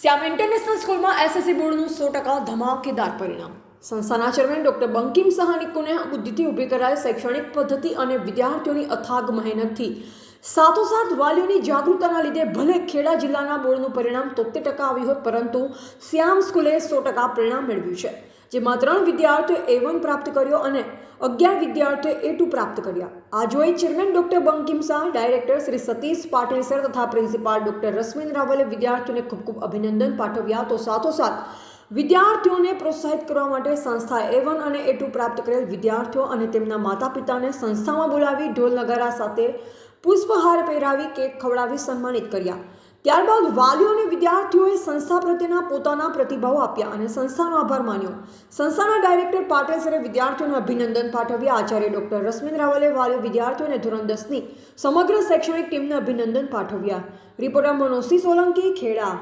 શ્યામ international સ્કૂલમાં SSC બોર્ડનું સો ટકા ધમાકેદાર પરિણામ. સંસ્થાના ચેરમેન ડોક્ટર બંકિમ સહાનિકોને બુદ્ધિથી ઊભી કરાયેલ શૈક્ષણિક પદ્ધતિ અને વિદ્યાર્થીઓની અથાગ મહેનતથી સાથોસાથ વાલીઓની જાગૃતતાના લીધે ભલે ખેડા જિલ્લાના બોર્ડનું પરિણામ તોતેર ટકા આવ્યું હોય પરંતુ શ્યામ સ્કૂલે સો ટકા પરિણામ મેળવ્યું છે, જેમાં ત્રણ વિદ્યાર્થીઓ એ વન પ્રાપ્ત કર્યો અને અગિયાર વિદ્યાર્થીઓએ એ ટુ પ્રાપ્ત કર્યા. આ જોઈ chairman doctor Bankim Shah, director Shri Satish Patil sir તથા પ્રિન્સિપાલ ડોક્ટર રશ્મિન રાવલે વિદ્યાર્થીઓને ખૂબ ખૂબ અભિનંદન પાઠવ્યા. તો સાથોસાથ, વિદ્યાર્થીઓને પ્રોત્સાહિત કરવા માટે સંસ્થા એ વન અને એ ટુ પ્રાપ્ત કરેલ વિદ્યાર્થીઓ અને તેમના માતા પિતાને સંસ્થામાં બોલાવી ઢોલ નગારા સાથે પુષ્પહાર પહેરાવી કેક ખવડાવી સન્માનિત કર્યા. ત્યારબાદ વાલીઓ અને વિદ્યાર્થીઓએ સંસ્થા પ્રત્યેના પોતાના પ્રતિભાવ આપ્યા અને સંસ્થાનો આભાર માન્યો. સંસ્થાના ડાયરેક્ટર પાટીલ સરે વિદ્યાર્થીઓને અભિનંદન પાઠવ્યા. આચાર્ય ડોક્ટર રશ્મિન રાવલે વાલીઓ, વિદ્યાર્થીઓને ધોરણ દસની સમગ્ર શૈક્ષણિક ટીમને અભિનંદન પાઠવ્યા. રિપોર્ટર મનોસી સોલંકી ખેડા.